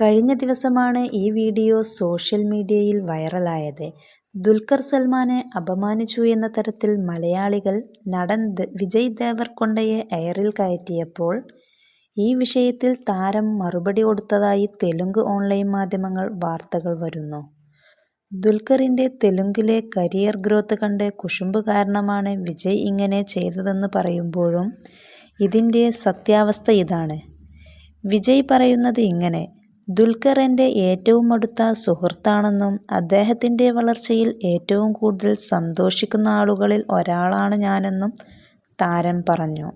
കഴിഞ്ഞ ദിവസമാണ് ഈ വീഡിയോ സോഷ്യൽ മീഡിയയിൽ വൈറലായത്. ദുൽഖർ സൽമാനെ അപമാനിച്ചു എന്ന തരത്തിൽ മലയാളികൾ നടൻ വിജയ് ദേവർകൊണ്ടയെ എയറിൽ കയറ്റിയപ്പോൾ ഈ വിഷയത്തിൽ താരം മറുപടി കൊടുത്തതായി തെലുങ്ക് ഓൺലൈൻ മാധ്യമങ്ങൾ വാർത്തകൾ വരുന്നു. ദുൽഖറിന്റെ തെലുങ്കിലെ കരിയർ ഗ്രോത്ത് കണ്ട് കുശുമ്പ് കാരണമാണ് വിജയ് ഇങ്ങനെ ചെയ്തതെന്ന് പറയുമ്പോഴും ഇതിന്റെ സത്യാവസ്ഥ ഇതാണ്. വിജയ് പറയുന്നത് ഇങ്ങനെ. ദുൽഖർ ഏറ്റവും അടുത്ത സുഹൃത്താണെന്നും അദ്ദേഹത്തിന്റെ വളർച്ചയിൽ ഏറ്റവും കൂടുതൽ സന്തോഷിക്കുന്ന ആളുകളിൽ ഒരാളാണ് ഞാനെന്നും താരം പറഞ്ഞു.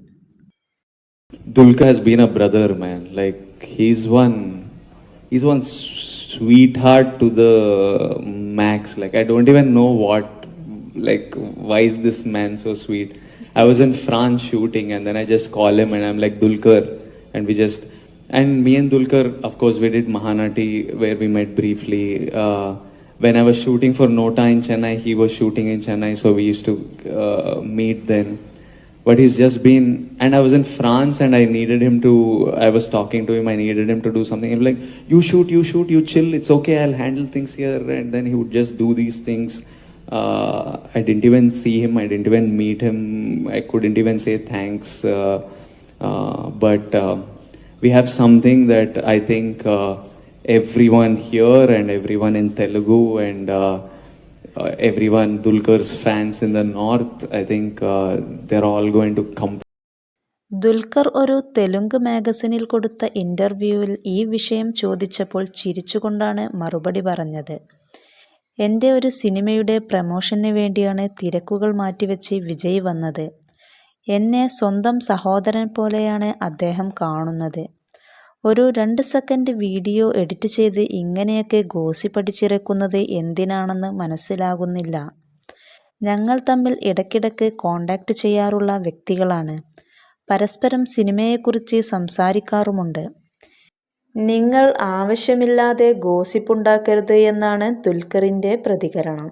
Dulka has been a brother, man. Like he's one, he's one sweetheart to the max. Like I don't even know what, like why is this man so sweet? I was in France shooting, and then I just call him, and I'm like Dulkar, and we just, and me and Dulkar, of course, we did Mahanati where we met briefly. Uh, when I was shooting for Nota in Chennai, he was shooting in Chennai, so we used to uh, meet then. But he's just been and i was in france and i needed him to i was talking to him i needed him to do something. I'm like you shoot you shoot you chill it's okay i'll handle things here. And then he would just do these things. Uh, i didn't even see him i didn't even meet him i couldn't even say thanks uh, uh, but uh, we have something that i think uh, everyone here and everyone in telugu and uh, uh, everyone Dulkar's fans in the north, I think uh, they're all going to come. Dulquer ഒരു തെലുങ്ക് മാഗസിനിൽ കൊടുത്ത ഇന്റർവ്യൂവിൽ ഈ വിഷയം ചോദിച്ചപ്പോൾ ചിരിച്ചുകൊണ്ടാണ് മറുപടി പറഞ്ഞത്. എന്റെ ഒരു സിനിമയുടെ പ്രമോഷന് വേണ്ടിയാണ് തിരക്കുകൾ മാറ്റിവെച്ച് വിജയ് വന്നത്. എന്നെ സ്വന്തം സഹോദരൻ പോലെയാണ് അദ്ദേഹം കാണുന്നത്. ഒരു രണ്ട് സെക്കൻഡ് വീഡിയോ എഡിറ്റ് ചെയ്ത് ഇങ്ങനെയൊക്കെ ഗോസിപ്പടിച്ചിറക്കുന്നത് എന്തിനാണെന്ന് മനസ്സിലാകുന്നില്ല. ഞങ്ങൾ തമ്മിൽ ഇടയ്ക്കിടയ്ക്ക് കോണ്ടാക്റ്റ് ചെയ്യാറുള്ള വ്യക്തികളാണ്. പരസ്പരം സിനിമയെക്കുറിച്ച് സംസാരിക്കാറുമുണ്ട്. നിങ്ങൾ ആവശ്യമില്ലാതെ ഗോസിപ്പുണ്ടാക്കരുത് എന്നാണ് ദുൽഖറിന്റെ പ്രതികരണം.